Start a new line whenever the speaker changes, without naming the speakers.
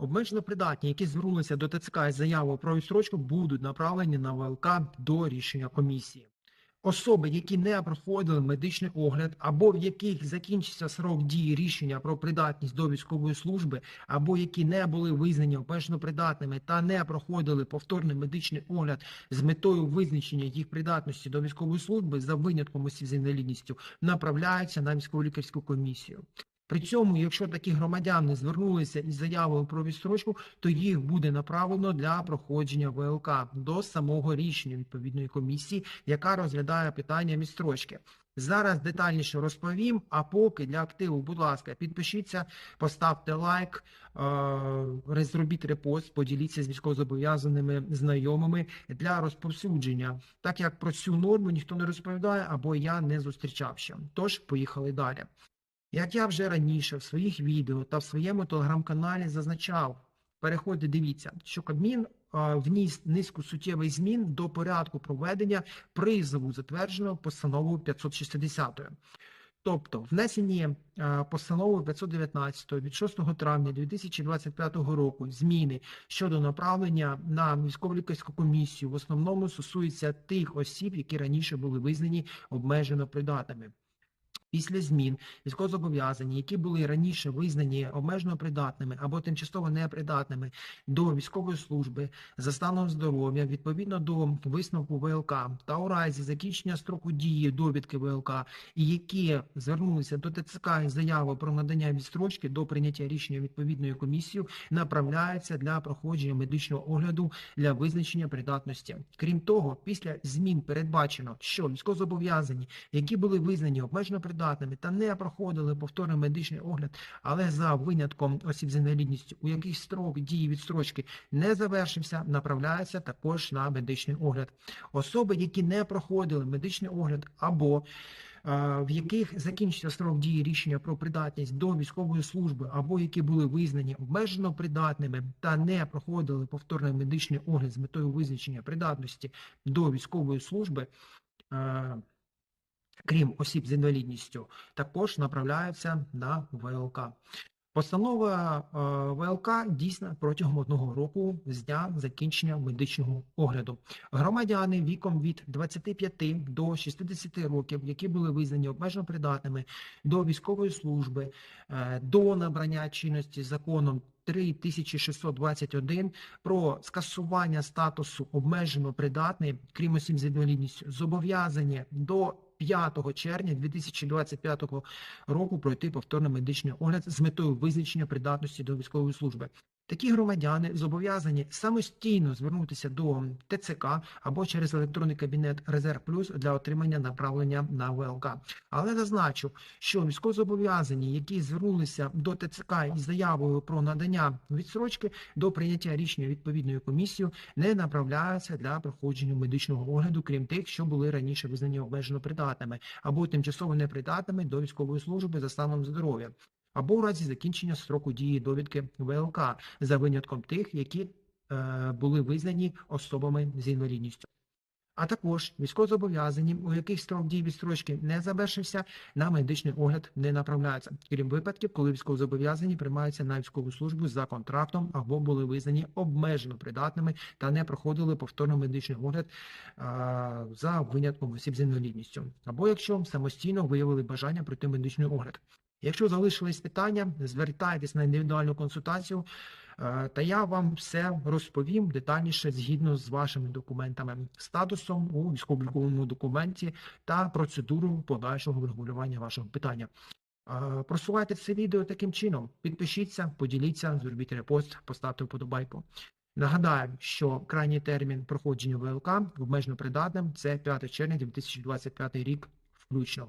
Обмежено придатні, які звернулися до ТЦК із заявою про відстрочку, будуть направлені на ВЛК до рішення комісії. Особи, які не проходили медичний огляд, або в яких закінчився срок дії рішення про придатність до військової служби, або які не були визнані обмежено придатними та не проходили повторний медичний огляд з метою визначення їх придатності до військової служби за винятком осіб з інвалідністю, направляються на військово лікарську комісію. При цьому, якщо такі громадяни звернулися із заявою про відстрочку, то їх буде направлено для проходження ВЛК до самого рішення відповідної комісії, яка розглядає питання відстрочки. Зараз детальніше розповім. А поки для активу, будь ласка, підпишіться, поставте лайк, е, зробіть репост, поділіться з військовозобов'язаними знайомими для розповсюдження, так як про цю норму ніхто не розповідає або я не зустрічав ще. Тож поїхали далі. Як я вже раніше в своїх відео та в своєму телеграм-каналі зазначав, переходьте, дивіться, що Кабмін вніс низку суттєвих змін до порядку проведення призову, затвердженого постановою 560. Тобто, внесені постановою 519 від 6 травня 2025 року зміни щодо направлення на військово-лікарську комісію в основному стосуються тих осіб, які раніше були визнані обмежено придатними. Після змін військовозобов'язані, які були раніше визнані обмежено придатними або тимчасово непридатними до військової служби за станом здоров'я відповідно до висновку ВЛК та у разі закінчення строку дії довідки ВЛК, і які звернулися до ТЦК із заявою про надання відстрочки до прийняття рішення відповідною комісією, направляються для проходження медичного огляду для визначення придатності. Крім того, після змін передбачено, що військовозобов'язані, які були визнані обмежено придатними та не проходили повторний медичний огляд, але за винятком осіб з інвалідністю, у яких строк дії відстрочки не завершився, направляються також на медичний огляд. Особи, які не проходили медичний огляд або е, в яких закінчився строк дії рішення про придатність до військової служби, або які були визнані обмежено придатними та не проходили повторний медичний огляд з метою визначення придатності до військової служби. Крім осіб з інвалідністю, також направляються на ВЛК. Постанова е, ВЛК дійсна протягом одного року з дня закінчення медичного огляду. Громадяни віком від 25 до 60 років, які були визнані обмежено придатними до військової служби, е, до набрання чинності законом 3621 про скасування статусу обмежено придатний, крім осіб з інвалідністю, зобов'язані до 5 червня 2025 року пройти повторний медичний огляд з метою визначення придатності до військової служби. Такі громадяни зобов'язані самостійно звернутися до ТЦК або через електронний кабінет Резерв Плюс для отримання направлення на ВЛК. Але зазначу, що військовозобов'язані, які звернулися до ТЦК із заявою про надання відсрочки до прийняття рішення відповідною комісією, не направляються для проходження медичного огляду, крім тих, що були раніше визнані обмежено придатними або тимчасово непридатними до військової служби за станом здоров'я або у разі закінчення строку дії довідки ВЛК за винятком тих, які е, були визнані особами з інвалідністю. А також військовозобов'язані, у яких строк дії відстрочки не завершився, на медичний огляд не направляються, крім випадків, коли військовозобов'язані приймаються на військову службу за контрактом або були визнані обмежено придатними та не проходили повторно медичний огляд а, за винятком осіб з інвалідністю, або якщо самостійно виявили бажання пройти медичний огляд. Якщо залишились питання, звертайтесь на індивідуальну консультацію, та я вам все розповім детальніше згідно з вашими документами, статусом у військово-обліковому документі та процедуру подальшого врегулювання вашого питання. Е, Просувайте це відео таким чином. Підпишіться, поділіться, зробіть репост, поставте вподобайку. Нагадаю, що крайній термін проходження ВЛК обмежено придатним це 5 червня 2025 рік включно.